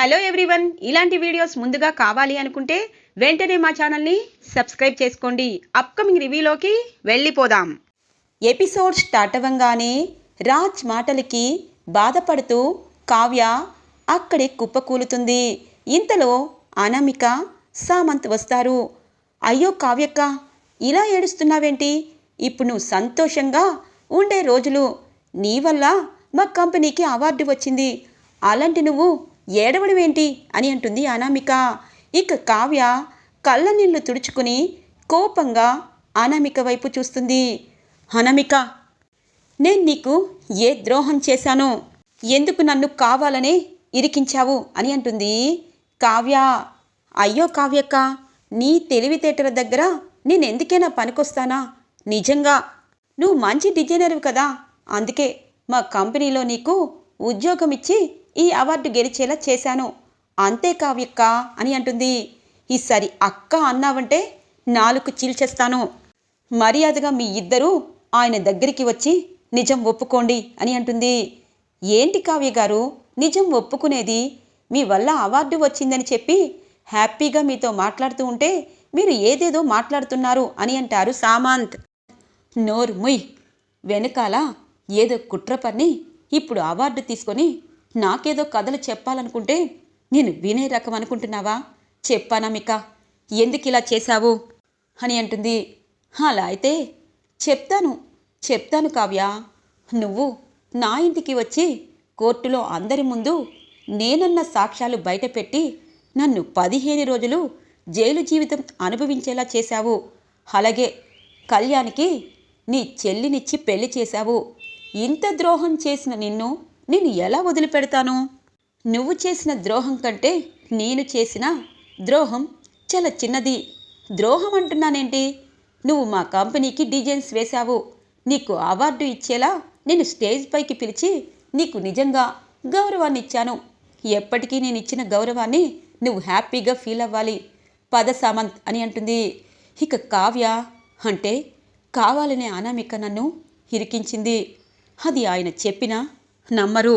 Hello everyone. ఇలాంటి videos ముందుగా కావాలి అనుకుంటే వెంటనే మా ఛానల్ని సబ్స్క్రైబ్ చేసుకోండి. అప్కమింగ్ రివ్యూలోకి వెళ్ళిపోదాం. ఎపిసోడ్ స్టార్ట్ అవ్వంగానే రాజ్ మాటలకి బాధపడుతూ కావ్య అక్కడే కుప్పకూలుతుంది. ఇంతలో అనామిక సామంత్ వస్తారు. అయ్యో కావ్యక్క ఇలా ఏడుస్తున్నావేంటి? ఇప్పుడు నువ్వు సంతోషంగా ఉండే రోజులు. నీ వల్ల మా కంపెనీకి అవార్డు వచ్చింది. అలాంటి నువ్వు ఏడవడమేంటి అని అంటుంది అనామిక. ఇక కావ్య కళ్ళ నీళ్ళు తుడుచుకుని కోపంగా అనామిక వైపు చూస్తుంది. అనామిక నేను నీకు ఏ ద్రోహం చేశానో ఎందుకు నన్ను కావాలనే ఇరికించావు అని అంటుంది కావ్య. అయ్యో కావ్యక్క నీ తెలివితేటల దగ్గర నేను ఎందుకైనా పనికొస్తానా? నిజంగా నువ్వు మంచి డిజైనర్ కదా అందుకే మా కంపెనీలో నీకు ఉద్యోగం ఇచ్చి ఈ అవార్డు గెలిచేలా చేశాను. అంతే కావ్యక్క అని అంటుంది. ఈసారి అక్క అన్నావంటే నాలుగు చీల్చేస్తాను. మర్యాదగా మీ ఇద్దరూ ఆయన దగ్గరికి వచ్చి నిజం ఒప్పుకోండి అని అంటుంది. ఏంటి కావ్య గారు? నిజం ఒప్పుకునేది? మీ వల్ల అవార్డు వచ్చిందని చెప్పి హ్యాపీగా మీతో మాట్లాడుతూ ఉంటే మీరు ఏదేదో మాట్లాడుతున్నారు అని అంటారు సామంత్. నోరు ముయ్ వెనకాల ఏదో కుట్ర పని ఇప్పుడు అవార్డు తీసుకొని నాకేదో కథలు చెప్పాలనుకుంటే నేను వినే రకం అనుకుంటున్నావా? చెప్పానా మిక ఎందుకు ఇలా చేశావు? అని అంటుంది. అలా అయితే చెప్తాను. చెప్తాను కావ్య. నువ్వు నా ఇంటికి వచ్చి కోర్టులో అందరి ముందు నేనన్న సాక్ష్యాలు బయటపెట్టి నన్ను పదిహేను రోజులు జైలు జీవితం అనుభవించేలా చేశావు. అలాగే కళ్యాణ్కి నీ చెల్లినిచ్చి పెళ్ళి చేశావు. ఇంత ద్రోహం చేసిన నిన్ను నేను ఎలా వదిలిపెడతాను? నువ్వు చేసిన ద్రోహం కంటే నేను చేసిన ద్రోహం చాలా చిన్నది. ద్రోహం అంటున్నానేంటి? నువ్వు మా కంపెనీకి డిజైన్స్ వేశావు. నీకు అవార్డు ఇచ్చేలా నేను స్టేజ్ పైకి పిలిచి నీకు నిజంగా గౌరవాన్ని ఇచ్చాను ఎప్పటికీ నేను ఇచ్చిన గౌరవాన్ని నువ్వు హ్యాపీగా ఫీల్ అవ్వాలి. పద సామంత్ అని అంటుంది. ఇక కావ్య అంటే కావాలనే అనామిక నన్ను ఇరికించింది. అది ఆయన చెప్పినా నమ్మరు.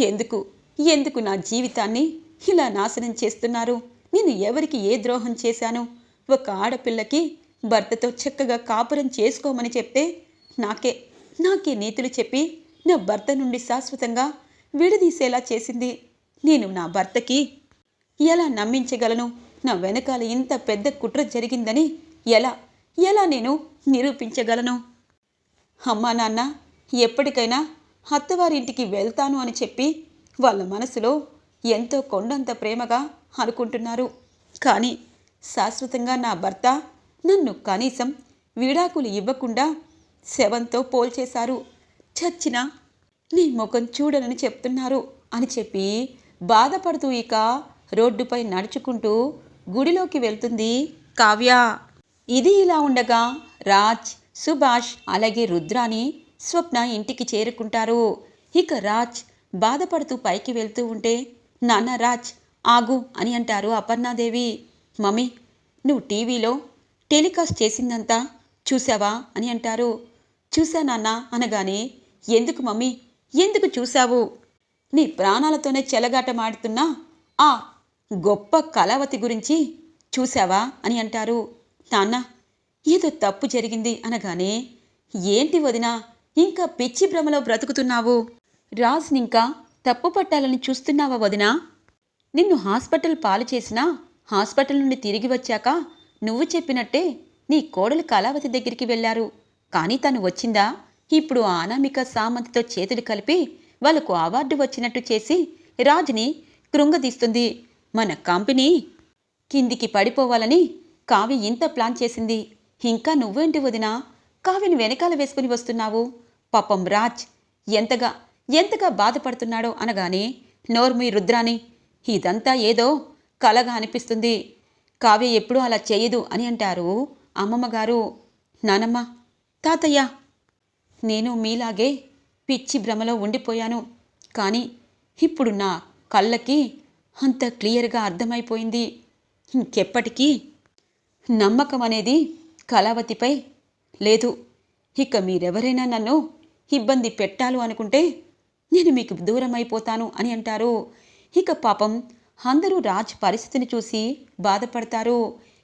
ఎందుకు? ఎందుకు నా జీవితాన్ని ఇలా నాశనం చేస్తున్నారు? నేను ఎవరికి ఏ ద్రోహం చేశాను? ఒక ఆడపిల్లకి భర్తతో చక్కగా కాపురం చేసుకోమని చెప్తే నాకే నాకే నీతులు చెప్పి నా భర్త నుండి శాశ్వతంగా విడదీసేలా చేసింది. నేను నా భర్తకి ఎలా నమ్మించగలను? నా వెనకాల ఇంత పెద్ద కుట్ర జరిగిందని ఎలా ఎలా నేను నిరూపించగలను? అమ్మా నాన్న ఎప్పటికైనా అత్తవారింటికి వెళ్తాను అని చెప్పి వాళ్ళ మనసులో ఎంతో కొండంత ప్రేమగా అనుకుంటున్నారు. కానీ శాశ్వతంగా నా భర్త నన్ను కనీసం విడాకులు ఇవ్వకుండా శవంతో పోల్చేశారు. చచ్చిన నీ ముఖం చూడనని చెప్తున్నారు అని చెప్పి బాధపడుతూ ఇక రోడ్డుపై నడుచుకుంటూ గుడిలోకి వెళ్తుంది కావ్య. ఇది ఇలా ఉండగా రాజ్ సుభాష్ అలాగే రుద్రాని స్వప్న ఇంటికి చేరుకుంటారు. ఇక రాజ్ బాధపడుతూ పైకి వెళ్తూ ఉంటే నాన్న రాజ్ ఆగు అని అంటారు అపర్ణాదేవి. మమ్మీ నువ్వు టీవీలో టెలికాస్ట్ చేసిందంతా చూసావా అని అంటారు. చూసా నాన్న అనగానే ఎందుకు మమ్మీ ఎందుకు చూశావు? నీ ప్రాణాలతోనే చెలగాటమాడుతున్నా ఆ గొప్ప కళావతి గురించి చూశావా? అని అంటారు. నాన్న ఏదో తప్పు జరిగింది అనగానే ఏంటి వదినా ఇంకా పిచ్చి భ్రమలో బ్రతుకుతున్నావు? రాజ్నింకా తప్పు పట్టాలని చూస్తున్నావా వదినా? నిన్ను హాస్పిటల్ పాలు చేసినా హాస్పిటల్ నుండి తిరిగి వచ్చాక నువ్వు చెప్పినట్టే నీ కోడలు కళావతి దగ్గరికి వెళ్ళారు. కానీ తను వచ్చిందా? ఇప్పుడు ఆ అనామిక సామంతితో చేతులు కలిపి వాళ్ళకు అవార్డు వచ్చినట్టు చేసి రాజుని కృంగదీస్తుంది. మన కంపెనీ కిందికి పడిపోవాలని కావి ఇంత ప్లాన్ చేసింది. ఇంకా నువ్వేంటి వదినా? కావ్యని వెనకాల వేసుకుని వస్తున్నావు? పాపం రాజ్ ఎంతగా ఎంతగా బాధపడుతున్నాడో అనగానే నోర్మి రుద్రాని ఇదంతా ఏదో కలగా అనిపిస్తుంది. కావ్య ఎప్పుడూ అలా చేయదు అని అంటారు అమ్మమ్మగారు. నానమ్మ తాతయ్య నేను మీలాగే పిచ్చి భ్రమలో ఉండిపోయాను. కానీ ఇప్పుడు నా కళ్ళకి అంత క్లియర్గా అర్థమైపోయింది. ఇంకెప్పటికీ నమ్మకం అనేది కళావతిపై లేదు ఇక మీరెవరైనా నన్ను ఇబ్బంది పెట్టాలు అనుకుంటే నేను మీకు దూరం అయిపోతాను అని అంటారు. ఇక పాపం అందరూ రాజ్ పరిస్థితిని చూసి బాధపడతారు.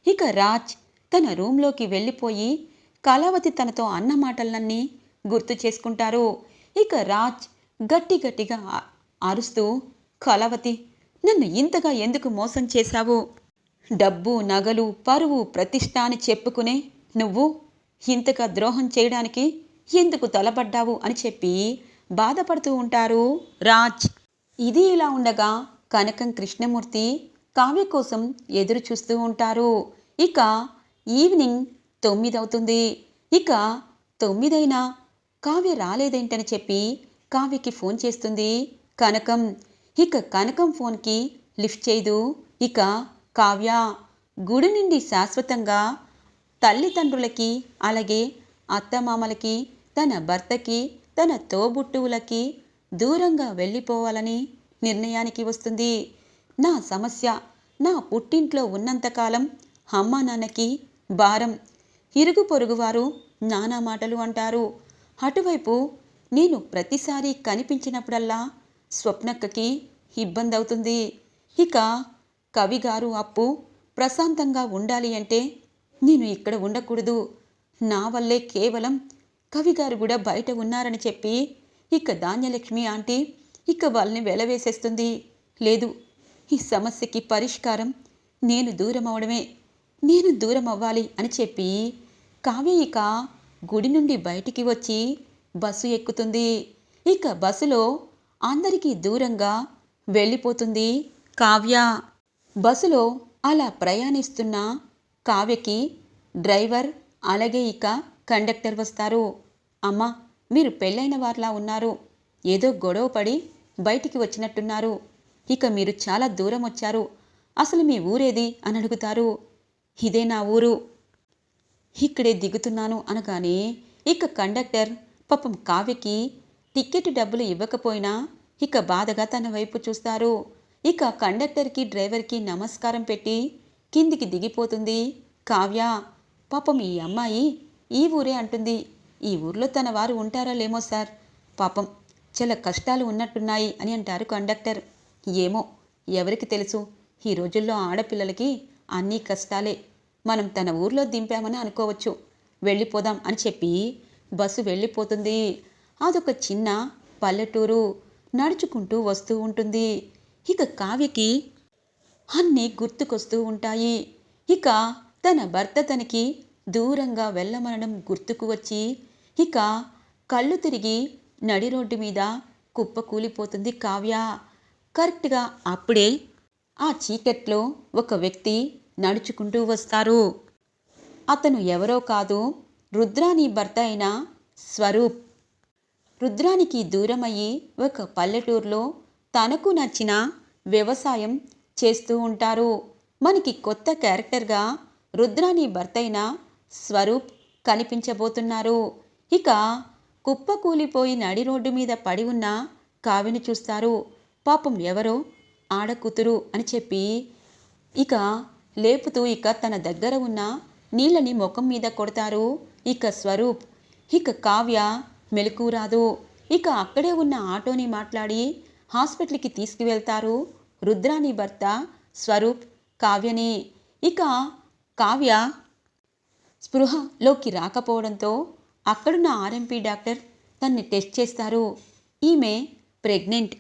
ఇక రాజ్ తన రూంలోకి వెళ్ళిపోయి కళావతి తనతో అన్న మాటలన్నీ గుర్తు చేసుకుంటారు. ఇక రాజ్ గట్టి గట్టిగా అరుస్తూ కళావతి నన్ను ఇంతగా ఎందుకు మోసం చేశావు? డబ్బు నగలు పరువు ప్రతిష్ట అని చెప్పుకునే నువ్వు ఇంతగా ద్రోహం చేయడానికి ఎందుకు తలపడ్డావు అని చెప్పి బాధపడుతూ ఉంటారు రాజ్. ఇది ఇలా ఉండగా కనకం కృష్ణమూర్తి కావ్య కోసం ఎదురు చూస్తూ ఉంటారు. ఇక ఈవినింగ్ తొమ్మిది అవుతుంది ఇక తొమ్మిదైనా కావ్య రాలేదేంటని చెప్పి కావ్యకి ఫోన్ చేస్తుంది కనకం. ఇక కనకం ఫోన్కి లిఫ్ట్ చేయదు ఇక కావ్య గుడి నుండి శాశ్వతంగా తల్లిదండ్రులకి అలాగే అత్తమామలకి తన భర్తకి తన తోబుట్టువులకి దూరంగా వెళ్ళిపోవాలని నిర్ణయానికి వస్తుంది. నా సమస్య నా పుట్టింట్లో ఉన్నంతకాలం అమ్మ నాన్నకి భారం. ఇరుగు పొరుగువారు నానా మాటలు అంటారు. అటువైపు నేను ప్రతిసారి కనిపించినప్పుడల్లా స్వప్నక్కకి ఇబ్బంది అవుతుంది ఇక కవిగారు అప్పు ప్రశాంతంగా ఉండాలి అంటే నేను ఇక్కడ ఉండకూడదు. నా వల్లే కేవలం కవిగారు కూడా బయట ఉన్నారని చెప్పి ఇక ధాన్యలక్ష్మి ఆంటీ ఇక వాళ్ళని వెలవేసేస్తుంది. లేదు ఈ సమస్యకి పరిష్కారం నేను దూరం అవడమే నేను దూరం అవ్వాలి అని చెప్పి కావ్య ఇక గుడి నుండి బయటికి వచ్చి బస్సు ఎక్కుతుంది. ఇక బస్సులో అందరికీ దూరంగా వెళ్ళిపోతుంది కావ్య. బస్సులో అలా ప్రయాణిస్తున్న కావ్యకి డ్రైవర్ అలాగే ఇక కండక్టర్ వస్తారు. అమ్మా మీరు పెళ్ళైన వారిలా ఉన్నారు. ఏదో గొడవ పడి బయటికి వచ్చినట్టున్నారు. ఇక మీరు చాలా దూరం వచ్చారు. అసలు మీ ఊరేది? అని అడుగుతారు. ఇదే నా ఊరు. ఇక్కడే దిగుతున్నాను అనగానే ఇక కండక్టర్ పాపం కావ్యకి టికెట్ డబ్బులు ఇవ్వకపోయినా ఇక బాధగా తన వైపు చూస్తారు. ఇక కండక్టర్కి డ్రైవర్కి నమస్కారం పెట్టి కిందికి దిగిపోతుంది. కావ్య పాపం ఈ అమ్మాయి ఈ ఊరే అంటుంది. ఈ ఊర్లో తన వారు ఉంటారా లేమో సార్. పాపం చాలా కష్టాలు ఉన్నట్టున్నాయి అని అంటారు కండక్టర్. ఏమో ఎవరికి తెలుసు? ఈ రోజుల్లో ఆడపిల్లలకి అన్నీ కష్టాలే. మనం తన ఊర్లో దింపామని అనుకోవచ్చు. వెళ్ళిపోదాం అని చెప్పి బస్సు వెళ్ళిపోతుంది. అదొక చిన్న పల్లెటూరు నడుచుకుంటూ వస్తూ ఉంటుంది. ఇక కావ్యకి అన్నీ గుర్తుకొస్తూ ఉంటాయి. ఇక తన భర్త తనకి దూరంగా వెళ్ళమనడం గుర్తుకు వచ్చి ఇక కళ్ళు తిరిగి నడి రోడ్డు మీద కుప్ప కూలిపోతుంది కావ్య. కరెక్ట్గా అప్పుడే ఆ చీకట్లో ఒక వ్యక్తి నడుచుకుంటూ వస్తారు. అతను ఎవరో కాదు రుద్రాని భర్త అయిన స్వరూప్. రుద్రానికి దూరమయ్యి ఒక పల్లెటూరులో తనకు నచ్చిన వ్యవసాయం చేస్తూ ఉంటారు. మనకి కొత్త క్యారెక్టర్గా రుద్రాని భర్తైన స్వరూప్ కనిపించబోతున్నారు. ఇక కుప్పకూలిపోయి నడి రోడ్డు మీద పడి ఉన్న కావిని చూస్తారు. పాపం ఎవరో ఆడకూతురు అని చెప్పి ఇక లేపుతూ ఇక తన దగ్గర ఉన్న నీళ్ళని ముఖం మీద కొడతారు ఇక స్వరూప్. ఇక కావ్య మెలకు రాదు ఇక అక్కడే ఉన్న ఆటోని మాట్లాడి హాస్పిటల్కి తీసుకువెళ్తారు రుద్రాని భర్త స్వరూప్ కావ్యని. ఇక కావ్య స్పృహలోకి రాకపోవడంతో అక్కడున్న ఆర్ఎంపీ డాక్టర్ తన్ని టెస్ట్ చేస్తారు. ఈమె ప్రెగ్నెంట్.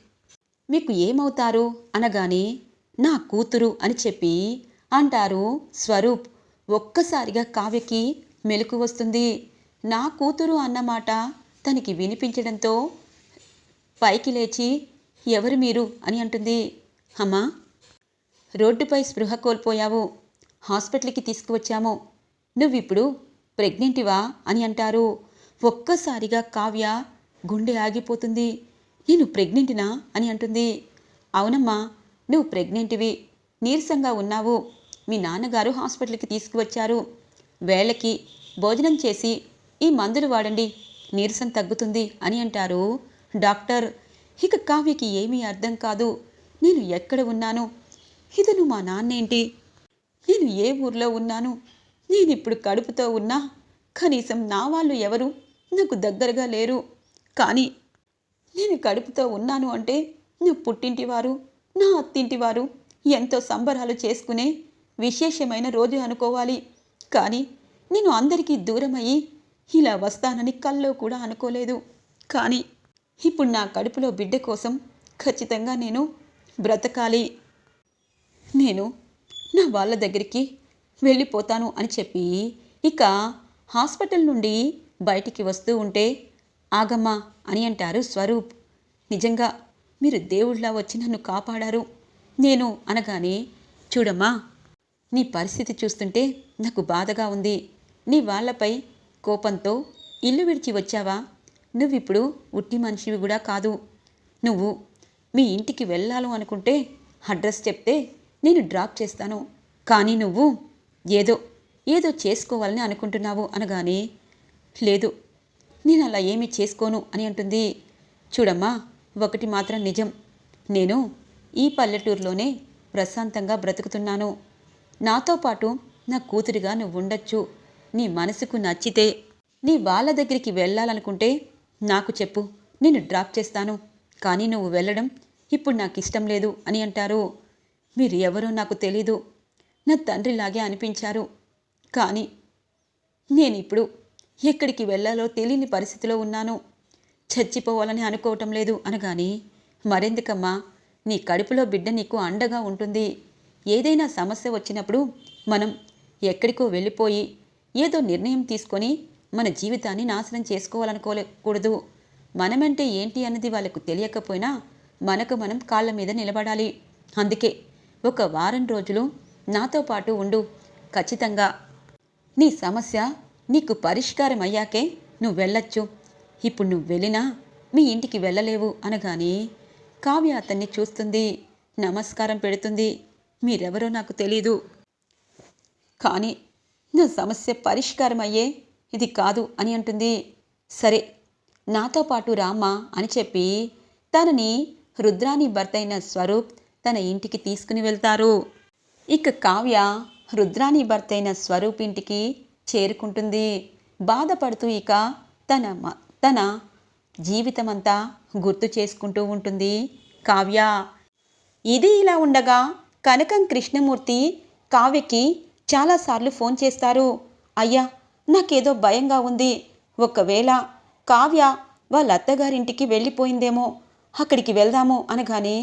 మీకు ఏమవుతారు? అనగానే నా కూతురు అని చెప్పి అంటారు స్వరూప్. ఒక్కసారిగా కావ్యకి మెలకు వస్తుంది. నా కూతురు అన్నమాట తనకి వినిపించడంతో పైకి లేచి ఎవరు మీరు? అని అంటుంది. అమ్మా రోడ్డుపై స్పృహ కోల్పోయావు. హాస్పిటల్కి తీసుకువచ్చాము. నువ్విప్పుడు ప్రెగ్నెంటివా అని అంటారు. ఒక్కసారిగా కావ్య గుండె ఆగిపోతుంది. నేను ప్రెగ్నెంటినా అని అంటుంది. అవునమ్మా నువ్వు ప్రెగ్నెంటివి. నీరసంగా ఉన్నావు. మీ నాన్నగారు హాస్పిటల్కి తీసుకువచ్చారు. వేళకి భోజనం చేసి ఈ మందులు వాడండి. నీరసం తగ్గుతుంది అని అంటారు డాక్టర్. ఇక కావ్యకి ఏమీ అర్థం కాదు. నేను ఎక్కడ ఉన్నాను? ఇతను మా నాన్నేంటి? నేను ఏ ఊర్లో ఉన్నాను? నేను ఇప్పుడు కడుపుతో ఉన్నా? కనీసం నా వాళ్ళు ఎవరు? నాకు దగ్గరగా లేరు. కానీ నేను కడుపుతో ఉన్నాను అంటే నా పుట్టింటివారు నా అత్తింటివారు ఎంతో సంబరాలు చేసుకునే విశేషమైన రోజు అనుకోవాలి. కానీ నేను అందరికీ దూరమయ్యి ఇలా వస్తానని కల్లో కూడా అనుకోలేదు. కానీ ఇప్పుడు నా కడుపులో బిడ్డ కోసం ఖచ్చితంగా నేను బ్రతకాలి. నేను నా వాళ్ళ దగ్గరికి వెళ్ళిపోతాను అని చెప్పి ఇక హాస్పిటల్ నుండి బయటికి వస్తూ ఉంటే ఆగమ్మా అని అంటారు స్వరూప్. నిజంగా మీరు దేవుళ్ళ వచ్చి నన్ను కాపాడారు? నేను అనగానే చూడమ్మా నీ పరిస్థితి చూస్తుంటే నాకు బాధగా ఉంది. నీ వాళ్ళపై కోపంతో ఇల్లు విడిచి వచ్చావా? నువ్విప్పుడు ఉట్టి మనిషివి కూడా కాదు. నువ్వు మీ ఇంటికి వెళ్ళాలి అనుకుంటే అడ్రస్ చెప్తే నేను డ్రాప్ చేస్తాను. కానీ నువ్వు ఏదో ఏదో చేసుకోవాలని అనుకుంటున్నావు అనగానే లేదు నేను అలా ఏమీ చేసుకోను అని అంటుంది. చూడమ్మా ఒకటి మాత్రం నిజం. నేను ఈ పల్లెటూరులోనే ప్రశాంతంగా బ్రతుకుతున్నాను. నాతో పాటు నా కూతురిగా నువ్వు ఉండొచ్చు నీ మనసుకు నచ్చితే నీ వాళ్ళ దగ్గరికి వెళ్ళాలనుకుంటే నాకు చెప్పు నేను డ్రాప్ చేస్తాను. కానీ నువ్వు వెళ్ళడం ఇప్పుడు నాకు ఇష్టం లేదు అని అంటారు. మీరు ఎవరో నాకు తెలీదు. నా తండ్రిలాగే అనిపించారు. కానీ నేను ఇప్పుడు ఎక్కడికి వెళ్ళాలో తెలియని పరిస్థితిలో ఉన్నాను. చచ్చిపోవాలని అనుకోవటం లేదు అనగాని మరెందుకమ్మా నీ కడుపులో బిడ్డ నీకు అండగా ఉంటుంది. ఏదైనా సమస్య వచ్చినప్పుడు మనం ఎక్కడికో వెళ్ళిపోయి ఏదో నిర్ణయం తీసుకొని మన జీవితాన్ని నాశనం చేసుకోవాలనుకోకూడదు మనమంటే ఏంటి అన్నది వాళ్ళకు తెలియకపోయినా మనకు మనం కాళ్ళ మీద నిలబడాలి. అందుకే ఒక వారం రోజులు నాతో పాటు ఉండు. ఖచ్చితంగా. నీ సమస్య నీకు పరిష్కారం అయ్యాకే నువ్వు వెళ్ళొచ్చు. ఇప్పుడు నువ్వు వెళ్ళినా మీ ఇంటికి వెళ్ళలేవు అనగానే కావ్య అతన్ని చూస్తుంది. నమస్కారం పెడుతుంది. మీరెవరో నాకు తెలీదు. కానీ నా సమస్య పరిష్కారం అయ్యే ఇది కాదు అని అంటుంది. సరే నాతో పాటు రామ్మా అని చెప్పి తనని రుద్రాని భర్తైన స్వరూప్ తన ఇంటికి తీసుకుని వెళ్తారు. ఇక కావ్య రుద్రాని భర్తైన స్వరూప్ ఇంటికి చేరుకుంటుంది. బాధపడుతూ ఇక తన మ- తన జీవితమంతా గుర్తు చేసుకుంటూ ఉంటుంది కావ్య. ఇది ఇలా ఉండగా కనకం కృష్ణమూర్తి కావ్యకి చాలాసార్లు ఫోన్ చేస్తారు. అయ్యా నాకేదో భయంగా ఉంది. ఒకవేళ కావ్య వాళ్ళ అత్తగారింటికి వెళ్ళిపోయిందేమో అక్కడికి వెళ్దాము అనగానే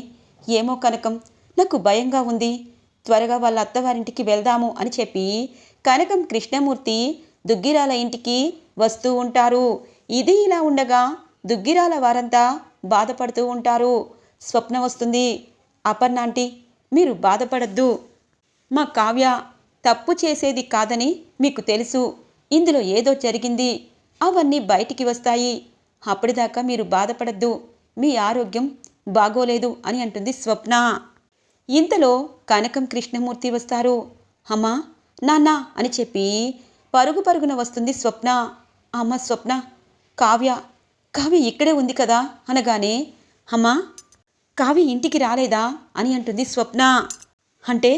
ఏమో కనకం నాకు భయంగా ఉంది. త్వరగా వాళ్ళ అత్తవారింటికి వెళ్దాము అని చెప్పి కనకం కృష్ణమూర్తి దుగ్గిరాల ఇంటికి వస్తూ ఉంటారు. ఇది ఇలా ఉండగా దుగ్గిరాల వారంతా బాధపడుతూ ఉంటారు. స్వప్న వస్తుంది. అపర్ణ ఆంటీ మీరు బాధపడద్దు. మా కావ్య తప్పు చేసేది కాదని మీకు తెలుసు. ఇందులో ఏదో జరిగింది. అవన్నీ బయటికి వస్తాయి. అప్పటిదాకా మీరు బాధపడద్దు. మీ ఆరోగ్యం బాగోలేదు అని అంటుంది స్వప్న. ఇంతలో కనకం కృష్ణమూర్తి వస్తారు. అమ్మా నాన్న అని చెప్పి పరుగు పరుగున వస్తుంది స్వప్న. అమ్మ స్వప్న కావ్య కావ్య ఇక్కడే ఉంది కదా అనగానే అమ్మా కావ్య ఇంటికి రాలేదా అని అంటుంది స్వప్న. అంటే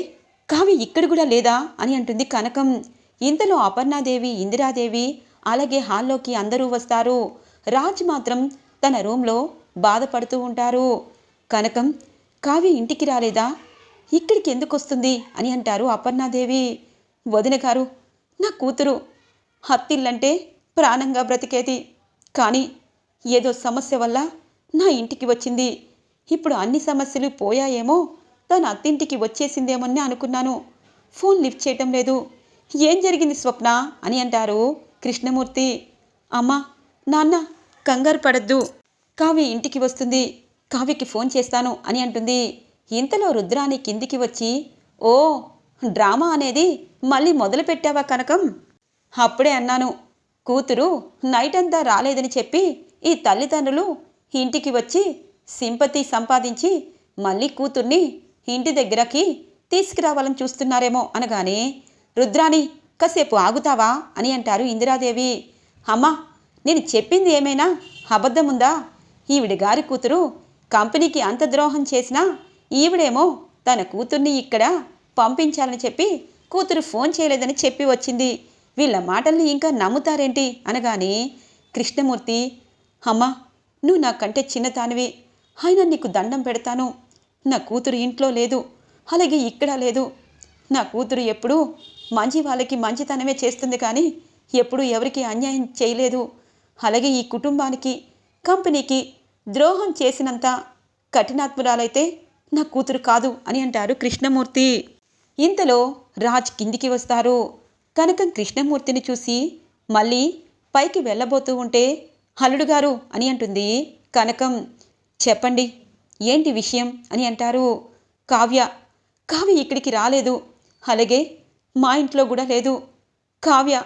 కావ్య ఇక్కడ కూడా లేదా అని అంటుంది కనకం. ఇంతలో అపర్ణాదేవి ఇందిరాదేవి అలాగే హాల్లోకి అందరూ వస్తారు. రాజ్ మాత్రం తన రూమ్లో బాధపడుతూ ఉంటారు. కనకం కావ్య ఇంటికి రాలేదా? ఇక్కడికి ఎందుకు వస్తుంది? అని అంటారు అపర్ణాదేవి. వదిన గారు నా కూతురు హత్తిల్లంటే ప్రాణంగా బ్రతికేది. కానీ ఏదో సమస్య వల్ల నా ఇంటికి వచ్చింది. ఇప్పుడు అన్ని సమస్యలు పోయాయేమో తన అత్తింటికి వచ్చేసిందేమని అనుకున్నాను. ఫోన్ లిఫ్ట్ చేయటం లేదు. ఏం జరిగింది స్వప్న? అని అంటారు కృష్ణమూర్తి. అమ్మా నాన్న కంగారు పడద్దు. కావ్య ఇంటికి వస్తుంది. కావ్యకి ఫోన్ చేస్తాను అని అంటుంది. ఇంతలో రుద్రాని కిందికి వచ్చి ఓ డ్రామా అనేది మళ్ళీ మొదలు పెట్టావా కనకం? అప్పుడే అన్నాను. కూతురు నైట్ అంతా రాలేదని చెప్పి ఈ తల్లిదండ్రులు ఇంటికి వచ్చి సింపతి సంపాదించి మళ్ళీ కూతుర్ని ఇంటి దగ్గరకి తీసుకురావాలని చూస్తున్నారేమో అనగానే రుద్రాని కాసేపు ఆగుతావా? అని అంటారు ఇందిరాదేవి. అమ్మా నేను చెప్పింది ఏమైనా? అబద్ధముందా? ఈవిడ గారి కూతురు కంపెనీకి అంత ద్రోహం చేసినా ఈవిడేమో తన కూతుర్ని ఇక్కడ పంపించాలని చెప్పి కూతురు ఫోన్ చేయలేదని చెప్పి వచ్చింది. వీళ్ళ మాటల్ని ఇంకా నమ్ముతారేంటి? అనగానే కృష్ణమూర్తి అమ్మా నువ్వు నాకంటే చిన్నతానివి అయినా నీకు దండం పెడతాను. నా కూతురు ఇంట్లో లేదు. అలాగే ఇక్కడ లేదు. నా కూతురు ఎప్పుడూ మంచి వాళ్ళకి మంచితనమే చేస్తుంది కానీ ఎప్పుడూ ఎవరికి అన్యాయం చేయలేదు. అలాగే ఈ కుటుంబానికి కంపెనీకి ద్రోహం చేసినంత కఠినాత్మురాలైతే నా కూతురు కాదు అని అంటారు కృష్ణమూర్తి. ఇంతలో రాజ్ కిందికి వస్తారు. కనకం కృష్ణమూర్తిని చూసి మళ్ళీ పైకి వెళ్ళబోతూ ఉంటే హలుడు గారు అని అంటుంది కనకం. చెప్పండి ఏంటి విషయం? అని అంటారు కావ్య. కావ్య ఇక్కడికి రాలేదు. అలాగే మా ఇంట్లో కూడా లేదు. కావ్య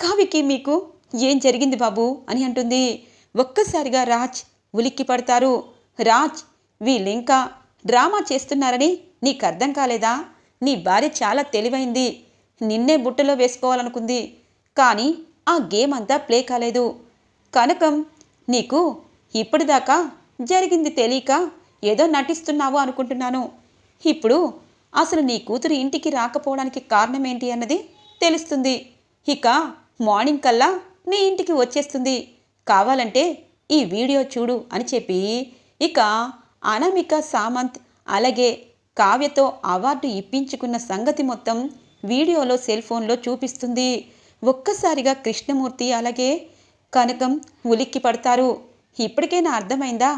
కావ్యకి మీకు ఏం జరిగింది బాబు? అని అంటుంది ఒక్కసారిగా రాజ్ ఉలిక్కి పడతారు. రాజ్ వీళ్ళింకా డ్రామా చేస్తున్నారని నీకు అర్థం కాలేదా? నీ భార్య చాలా తెలివైంది. నిన్నే బుట్టలో వేసుకోవాలనుకుంది. కానీ ఆ గేమ్ అంతా ప్లే కాలేదు. కనకం నీకు ఇప్పటిదాకా జరిగింది తెలియక ఏదో నటిస్తున్నావు అనుకుంటున్నాను. ఇప్పుడు అసలు నీ కూతురు ఇంటికి రాకపోవడానికి కారణం ఏంటి అన్నది తెలుస్తుంది. ఇక మార్నింగ్ కల్లా నీ ఇంటికి వచ్చేస్తుంది. కావాలంటే ఈ వీడియో చూడు అని చెప్పి ఇక అనామిక సామంత్ అలాగే కావ్యతో అవార్డు ఇప్పించుకున్న సంగతి మొత్తం వీడియోలో సెల్ ఫోన్లో చూపిస్తుంది. ఒక్కసారిగా కృష్ణమూర్తి అలాగే కనకం ఉలిక్కి పడతారు. ఇప్పటికైనా అర్థమైందా?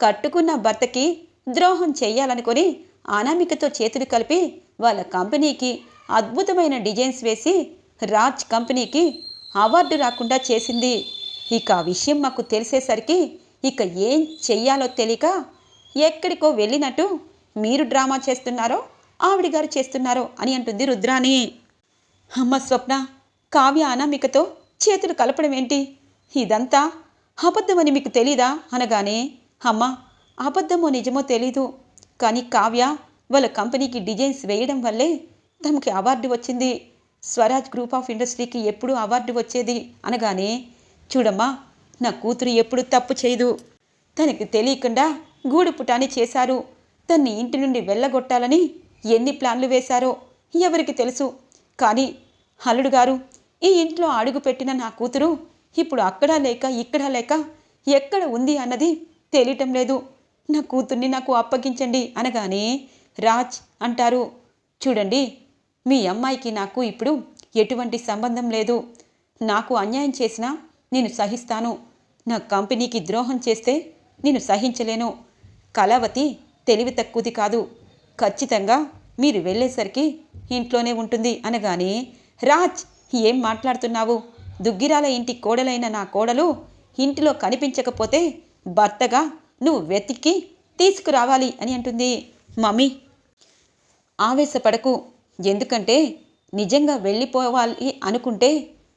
కట్టుకున్న భర్తకి ద్రోహం చేయాలనుకొని అనామికతో చేతులు కలిపి వాళ్ళ కంపెనీకి అద్భుతమైన డిజైన్స్ వేసి రాజ్ కంపెనీకి అవార్డు రాకుండా చేసింది. ఇక ఆ విషయం మాకు తెలిసేసరికి ఇక ఏం చెయ్యాలో తెలియక ఎక్కడికో వెళ్ళినట్టు మీరు డ్రామా చేస్తున్నారో ఆవిడ గారు చేస్తున్నారో అని అంటుంది రుద్రాణి. అమ్మ స్వప్న కావ్య అనామికతో చేతులు కలపడం ఏంటి? ఇదంతా అబద్ధమని మీకు తెలీదా? అనగానే అమ్మ అబద్ధమో నిజమో తెలీదు. కానీ కావ్య వాళ్ళ కంపెనీకి డిజైన్స్ వేయడం వల్లే తమకి అవార్డు వచ్చింది. స్వరాజ్ గ్రూప్ ఆఫ్ ఇండస్ట్రీకి ఎప్పుడు అవార్డు వచ్చేది. అనగానే చూడమ్మా నా కూతురు ఎప్పుడు తప్పు చేయదు. తనకి తెలియకుండా గూడు పుటాని చేశారు. తన్ని ఇంటి నుండి వెళ్ళగొట్టాలని ఎన్ని ప్లాన్లు వేశారో ఎవరికి తెలుసు. కానీ హల్లుడు గారు ఈ ఇంట్లో అడుగుపెట్టిన నా కూతురు ఇప్పుడు అక్కడ లేక ఇక్కడ లేక ఎక్కడ ఉంది అన్నది తెలియటం లేదు. నా కూతుర్ని నాకు అప్పగించండి అనగానే రాజ్ అంటారు. చూడండి మీ అమ్మాయికి నాకు ఇప్పుడు ఎటువంటి సంబంధం లేదు. నాకు అన్యాయం చేసినా నేను సహిస్తాను. నా కంపెనీకి ద్రోహం చేస్తే నేను సహించలేను. కళావతి తెలివి తక్కువది కాదు. ఖచ్చితంగా మీరు వెళ్ళేసరికి ఇంట్లోనే ఉంటుంది అనగానే రాజ్ ఏం మాట్లాడుతున్నావు? దుగ్గిరాల ఇంటి కోడలైన నా కోడలు ఇంటిలో కనిపించకపోతే భర్తగా నువ్వు వెతికి తీసుకురావాలి అని అంటుంది. మమ్మీ! ఆవేశపడకు. ఎందుకంటే నిజంగా వెళ్ళిపోవాలి అనుకుంటే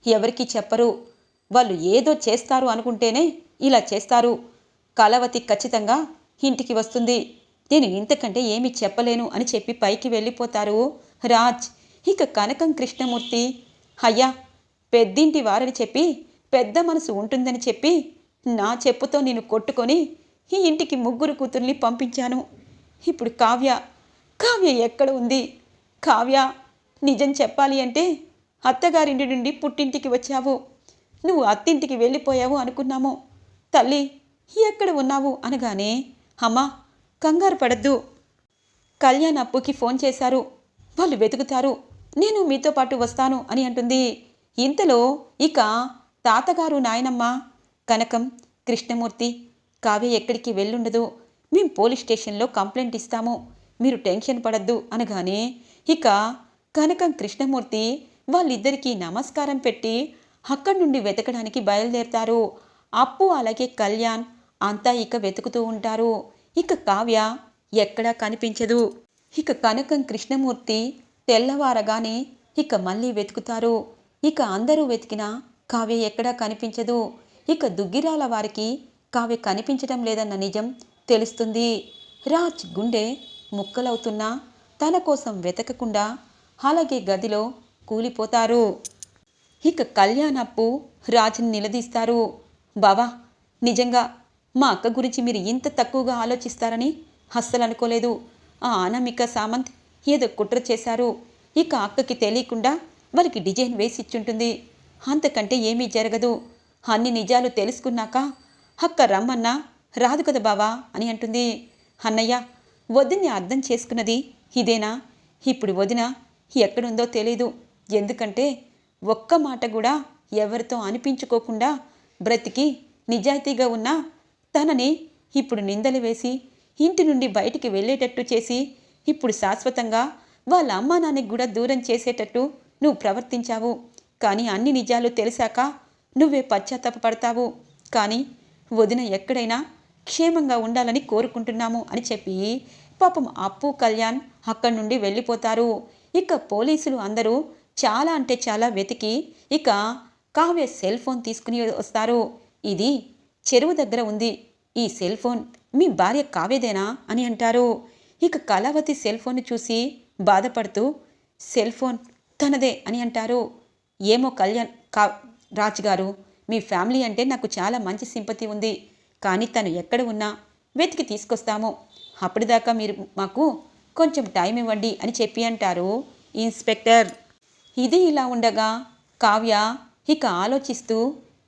ఎవరికి చెప్పరు. వాళ్ళు ఏదో చేస్తారు అనుకుంటేనే ఇలా చేస్తారు. కలవతి ఖచ్చితంగా ఇంటికి వస్తుంది. నేను ఇంతకంటే ఏమి చెప్పలేను అని చెప్పి పైకి వెళ్ళిపోతారు రాజ్. ఇక కనకం కృష్ణమూర్తి అయ్యా పెద్దింటి వారని చెప్పి పెద్ద మనసు ఉంటుందని చెప్పి నా చెప్పుతో నేను కొట్టుకొని ఈ ఇంటికి ముగ్గురు కూతుర్ని పంపించాను. ఇప్పుడు కావ్య కావ్య ఎక్కడ ఉంది? కావ్య నిజం చెప్పాలి అంటే అత్తగారింటి నుండి పుట్టింటికి వచ్చావు. నువ్వు అత్తింటికి వెళ్ళిపోయావు అనుకున్నాము. తల్లి ఎక్కడ ఉన్నావు? అనగానే అమ్మా కంగారు పడద్దు. కళ్యాణ్ అప్పుకి ఫోన్ చేశారు. వాళ్ళు వెతుకుతారు. నేను మీతో పాటు వస్తాను అని అంటుంది. ఇంతలో ఇక తాతగారు నాయనమ్మ కనకం కృష్ణమూర్తి కావ్య ఎక్కడికి వెళ్ళుండదు. మేం పోలీస్ స్టేషన్లో కంప్లైంట్ ఇస్తాము. మీరు టెన్షన్ పడద్దు అనగానే ఇక కనకం కృష్ణమూర్తి వాళ్ళిద్దరికీ నమస్కారం పెట్టి అక్కడి నుండి వెతకడానికి బయలుదేరతారు. అప్పు అలాగే కళ్యాణ్ అంతా ఇక వెతుకుతూ ఉంటారు. ఇక కావ్య ఎక్కడా కనిపించదు. ఇక కనకం కృష్ణమూర్తి తెల్లవారగానే ఇక మళ్ళీ వెతుకుతారు. ఇక అందరూ వెతికినా కావ్య ఎక్కడా కనిపించదు. ఇక దుగ్గిరాల వారికి కావ్య కనిపించడం లేదన్న నిజం తెలుస్తుంది. రాజ్ గుండె ముక్కలవుతున్నా తన కోసం వెతకకుండా అలాగే గదిలో కూలిపోతారు. ఇక కళ్యాణప్పు రాజుని నిలదీస్తారు. బావా నిజంగా మా అక్క గురించి మీరు ఇంత తక్కువగా ఆలోచిస్తారని అస్సలు అనుకోలేదు. ఆ అనామిక సామంత్ ఏదో కుట్ర చేశారు. ఇక అక్కకి తెలియకుండా వాళ్ళకి డిజైన్ వేసి ఇచ్చుంటుంది అంతకంటే ఏమీ జరగదు. అన్ని నిజాలు తెలుసుకున్నాక అక్క రమ్మన్నా రాదు కదా బావా అని అంటుంది. అన్నయ్య వదిన్ని అర్థం చేసుకున్నది ఇదేనా? ఇప్పుడు వదిన ఎక్కడుందో తెలీదు. ఎందుకంటే ఒక్క మాట కూడా ఎవరితో అనిపించుకోకుండా బ్రతికి నిజాయితీగా ఉన్న తనని ఇప్పుడు నిందలు వేసి ఇంటి నుండి బయటికి వెళ్ళేటట్టు చేసి ఇప్పుడు శాశ్వతంగా వాళ్ళ అమ్మా నాన్నకి కూడా దూరం చేసేటట్టు నువ్వు ప్రవర్తించావు. కానీ అన్ని నిజాలు తెలిసాక నువ్వే పశ్చాత్తాపడతావు కానీ వదిన ఎక్కడైనా క్షేమంగా ఉండాలని కోరుకుంటున్నాము అని చెప్పి పాపం అప్పు కళ్యాణ్ అక్కడి నుండి వెళ్ళిపోతారు. ఇక పోలీసులు అందరూ చాలా అంటే చాలా వెతికి ఇక కావ్య సెల్ ఫోన్ తీసుకుని వస్తారు. ఇది చెరువు దగ్గర ఉంది. ఈ సెల్ ఫోన్ మీ భార్య కావ్యదేనా అని అంటారు. ఇక కళావతి సెల్ ఫోన్ చూసి బాధపడుతూ సెల్ ఫోన్ తనదే అని అంటారు. ఏమో కళ్యాణ్ కా రాజుగారు మీ ఫ్యామిలీ అంటే నాకు చాలా మంచి సింపతి ఉంది. కానీ తను ఎక్కడ ఉన్నా వెతికి తీసుకొస్తాము. అప్పటిదాకా మీరు మాకు కొంచెం టైం ఇవ్వండి అని చెప్పి అంటారు. ఇన్స్పెక్టర్ ఇది ఇలా ఉండగా కావ్య ఇక ఆలోచిస్తూ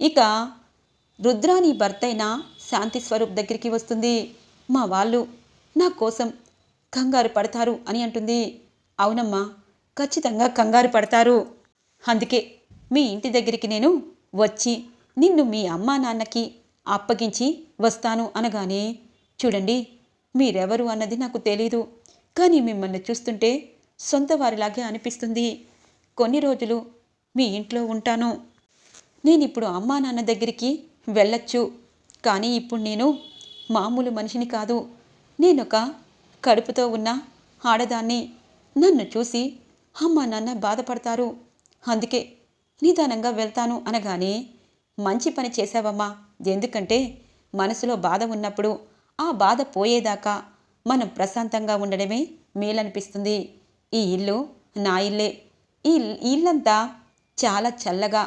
ఇక రుద్రాని భర్తైన శాంతి స్వరూప్ దగ్గరికి వస్తుంది. మా వాళ్ళు నా కోసం కంగారు పడతారు అని అంటుంది. అవునమ్మా ఖచ్చితంగా కంగారు పడతారు. అందుకే మీ ఇంటి దగ్గరికి నేను వచ్చి నిన్ను మీ అమ్మా నాన్నకి అప్పగించి వస్తాను అనగానే చూడండి మీరెవరు అన్నది నాకు తెలీదు. కానీ మిమ్మల్ని చూస్తుంటే సొంత వారిలాగే అనిపిస్తుంది. కొన్ని రోజులు మీ ఇంట్లో ఉంటాను. నేను ఇప్పుడు అమ్మా నాన్న దగ్గరికి వెళ్ళొచ్చు. కానీ ఇప్పుడు నేను మామూలు మనిషిని కాదు. నేనొక కడుపుతో ఉన్న ఆడదాన్ని. నన్ను చూసి అమ్మా నాన్న బాధపడతారు. అందుకే నిదానంగా వెళ్తాను అనగానే మంచి పని చేశావమ్మా. ఎందుకంటే మనసులో బాధ ఉన్నప్పుడు ఆ బాధ పోయేదాకా మనం ప్రశాంతంగా ఉండడమే మేలనిపిస్తుంది. ఈ ఇల్లు నా ఇల్లే. ఈ ఇల్లంతా చాలా చల్లగా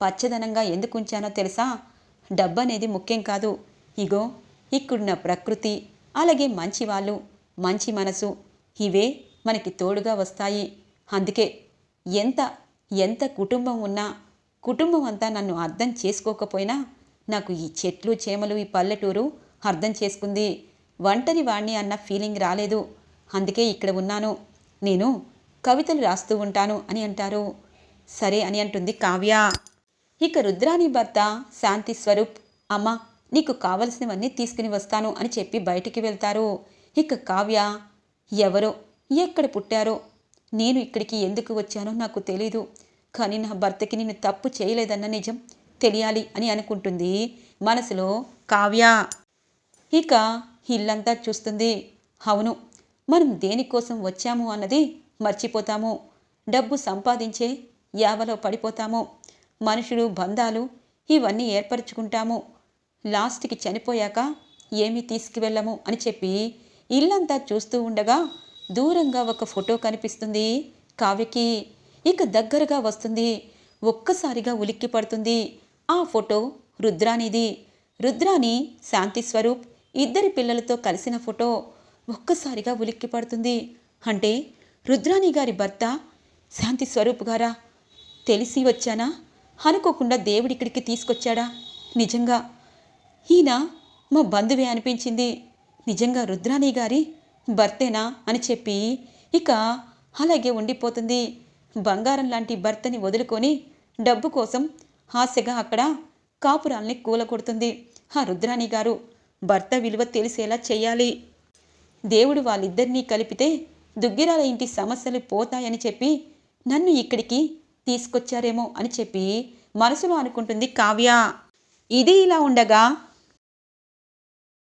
పచ్చదనంగా ఎందుకు ఉంచానో తెలుసా? డబ్బు అనేది ముఖ్యం కాదు. ఇగో ఇక్కడున్న ప్రకృతి అలాగే మంచి వాళ్ళు మంచి మనసు ఇవే మనకి తోడుగా వస్తాయి. అందుకే ఎంత ఎంత కుటుంబం ఉన్నా కుటుంబం అంతా నన్ను అర్థం చేసుకోకపోయినా నాకు ఈ చెట్లు చేమలు ఈ పల్లెటూరు అర్థం చేసుకుంది. ఒంటరి వాణ్ణి అన్న ఫీలింగ్ రాలేదు. అందుకే ఇక్కడ ఉన్నాను. నేను కవితలు రాస్తూ ఉంటాను అని అంటారు. సరే అని అంటుంది కావ్య. ఇక రుద్రాని భర్త శాంతి స్వరూప్ అమ్మ నీకు కావలసినవన్నీ తీసుకుని వస్తాను అని చెప్పి బయటికి వెళ్తారు. ఇక కావ్య ఎవరో ఎక్కడ పుట్టారో నేను ఇక్కడికి ఎందుకు వచ్చానో నాకు తెలీదు. కానీ నా భర్తకి నేను తప్పు చేయలేదన్న నిజం తెలియాలి అని అనుకుంటుంది మనసులో కావ్య. ఇక ఇల్లంతా చూస్తుంది. అవును మనం దేనికోసం వచ్చాము అన్నది మర్చిపోతాము. డబ్బు సంపాదించే యావలో పడిపోతాము. మనుషులు బంధాలు ఇవన్నీ ఏర్పరచుకుంటాము. లాస్ట్కి చనిపోయాక ఏమీ తీసుకువెళ్ళము అని చెప్పి ఇల్లంతా చూస్తూ ఉండగా దూరంగా ఒక ఫోటో కనిపిస్తుంది కావ్యకి. ఇక దగ్గరగా వస్తుంది. ఒక్కసారిగా ఉలిక్కి పడుతుంది. ఆ ఫోటో రుద్రానిది. రుద్రాని శాంతి స్వరూప్ ఇద్దరి పిల్లలతో కలిసిన ఫోటో ఒక్కసారిగా ఉలిక్కి పడుతుంది. అంటే రుద్రాణి గారి భర్త శాంతి స్వరూప్ గారా? తెలిసి వచ్చానా? అనుకోకుండా దేవుడిక్కడికి తీసుకొచ్చాడా? నిజంగా. ఈయన మా బంధువే అనిపించింది. నిజంగా రుద్రాణి గారి భర్తేనా అని చెప్పి ఇక అలాగే ఉండిపోతుంది. బంగారం లాంటి భర్తని వదులుకొని డబ్బు కోసం ఆశగా అక్కడ కాపురాల్ని కూలకొడుతుంది ఆ రుద్రాణి గారు. భర్త విలువ తెలిసేలా చేయాలి దేవుడు వాళ్ళిద్దరినీ కలిపితే దుగ్గిరాల ఇంటి సమస్యలు పోతాయని చెప్పి నన్ను ఇక్కడికి తీసుకొచ్చారేమో అని చెప్పి మనసులో అనుకుంటుంది కావ్య. ఇది ఇలా ఉండగా